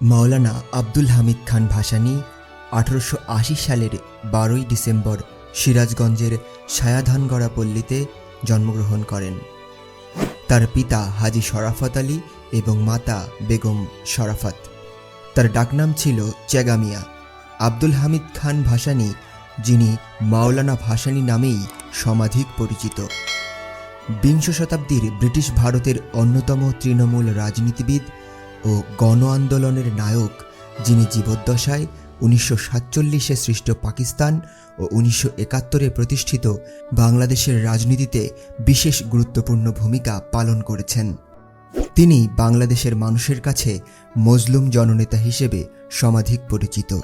মাওলানা আব্দুল হামিদ খান ভাসানী আঠারোশো আশি সালের বারোই ডিসেম্বর সিরাজগঞ্জের ছায়াধানগড়া পল্লীতে জন্মগ্রহণ করেন। তার পিতা হাজি শরাফত আলী এবং মাতা বেগম শরাফত তার ডাকনাম ছিল চেগামিয়া। আব্দুল হামিদ খান ভাসানী, যিনি মাওলানা ভাসানী নামেই সমাধিক পরিচিত। বিংশ শতাব্দীর ব্রিটিশ ভারতের অন্যতম তৃণমূল রাজনীতিবিদ ও গণ আন্দোলনের নায়ক, যিনি জীবদ্দশায় উনিশশো সাতচল্লিশে সৃষ্ট পাকিস্তান ও উনিশশো একাত্তরে প্রতিষ্ঠিত বাংলাদেশের রাজনীতিতে বিশেষ গুরুত্বপূর্ণ ভূমিকা পালন করেছেন। তিনি বাংলাদেশের মানুষের কাছে মজলুম জননেতা হিসেবে সমাধিক পরিচিত।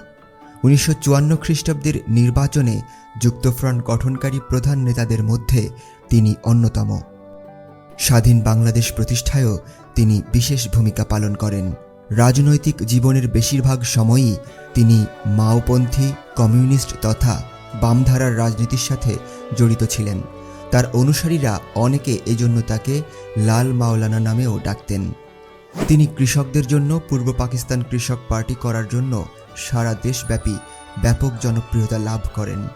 উনিশশো চুয়ান্ন খ্রিস্টাব্দের নির্বাচনে যুক্তফ্রন্ট গঠনকারী প্রধান নেতাদের মধ্যে তিনি অন্যতম। স্বাধীন বাংলাদেশ প্রতিষ্ঠায়ও তিনি বিশেষ ভূমিকা পালন করেন। রাজনৈতিক জীবনের বেশিরভাগ সময়ই তিনি মাওপন্থী, কমিউনিস্ট তথা বামধারার রাজনীতির সাথে জড়িত ছিলেন। তার অনুসারীরা অনেকে এজন্য তাকে লাল মাওলানা নামেও ডাকতেন। তিনি কৃষকদের জন্য পূর্ব পাকিস্তান কৃষক পার্টি করার জন্য সারা দেশব্যাপী ব্যাপক জনপ্রিয়তা লাভ করেন।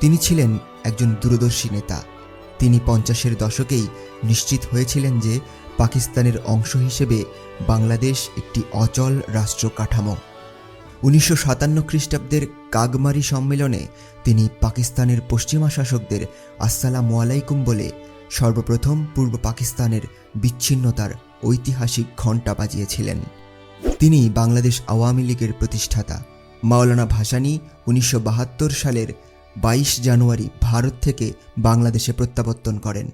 তিনি ছিলেন একজন দূরদর্শী নেতা। তিনি পঞ্চাশের দশকেই নিশ্চিত হয়েছিলেন যে পাকিস্তানের অংশ হিসেবে বাংলাদেশ একটি অচল রাষ্ট্র কাঠামো। উনিশশো সাতান্ন খ্রিস্টাব্দের কাগমারি সম্মেলনে তিনি পাকিস্তানের পশ্চিমা শাসকদের আসসালামু আলাইকুম বলে সর্বপ্রথম পূর্ব পাকিস্তানের বিচ্ছিন্নতার ঐতিহাসিক ঘণ্টা বাজিয়েছিলেন। তিনি বাংলাদেশ আওয়ামী লীগের প্রতিষ্ঠাতা। মাওলানা ভাসানী উনিশশো বাহাত্তর সালের বাইশ জানুয়ারি ভারত থেকে বাংলাদেশে প্রত্যাবর্তন করেন।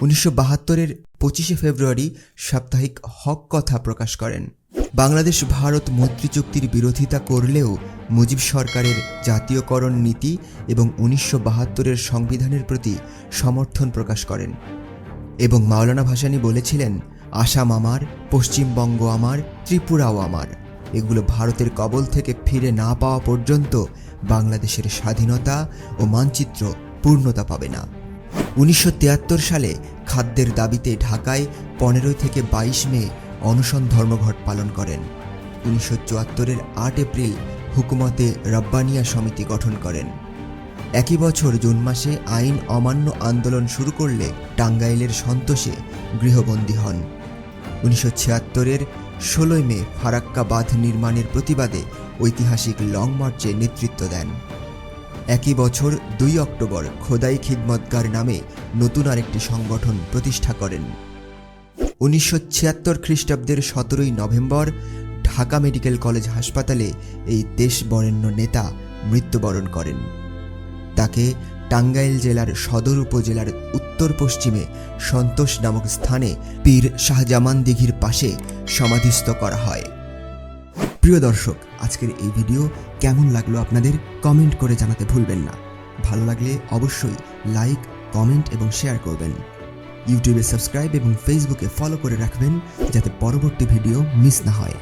উনিশশো বাহাত্তরের পঁচিশে ফেব্রুয়ারি সাপ্তাহিক হক কথা প্রকাশ করেন। বাংলাদেশ ভারত মৈত্রী চুক্তির বিরোধিতা করলেও মুজিব সরকারের জাতীয়করণ নীতি এবং উনিশশো বাহাত্তরের সংবিধানের প্রতি সমর্থন প্রকাশ করেন এবং মাওলানা ভাসানী বলেছিলেন, আসাম আমার, পশ্চিমবঙ্গ আমার, ত্রিপুরাও আমার। এগুলো ভারতের কবল থেকে ফিরে না পাওয়া পর্যন্ত বাংলাদেশের স্বাধীনতা ও মানচিত্র পূর্ণতা পাবে না। উনিশশো তিয়াত্তর সালে খাদ্যের দাবিতে ঢাকায় পনেরো থেকে বাইশ মে অনশন ধর্মঘট পালন করেন। উনিশশো চুয়াত্তরের আট এপ্রিল হুকুমতে রব্বানিয়া সমিতি গঠন করেন। একই বছর জুন মাসে আইন অমান্য আন্দোলন শুরু করলে টাঙ্গাইলের সন্তোষে গৃহবন্দী হন। উনিশশো ছিয়াত্তরের ষোলোই মে ফারাক্কা বাঁধ নির্মাণের প্রতিবাদে ঐতিহাসিক লং মার্চে নেতৃত্ব দেন। একই বছর দুই অক্টোবর খোদাই খিদমতগার নামে নতুন আরেকটি সংগঠন প্রতিষ্ঠা করেন। উনিশশো ছিয়াত্তর খ্রিস্টাব্দের সতেরোই নভেম্বর ঢাকা মেডিকেল কলেজ হাসপাতালে এই দেশ বরেণ্য নেতা মৃত্যুবরণ করেন। তাকে টাঙ্গাইল জেলার সদর উপজেলার উত্তর পশ্চিমে সন্তোষ নামক স্থানে পীর শাহজামান দিঘির পাশে সমাধিস্থ করা হয়। প্রিয় দর্শক, আজকের এই ভিডিও কেমন লাগল আপনাদের কমেন্ট করে জানাতে ভুলবেন না। ভালো লাগলে অবশ্যই লাইক, কমেন্ট এবং শেয়ার করবেন। ইউটিউবে সাবস্ক্রাইব এবং ফেসবুকে ফলো করে রাখবেন যাতে পরবর্তী ভিডিও মিস না হয়।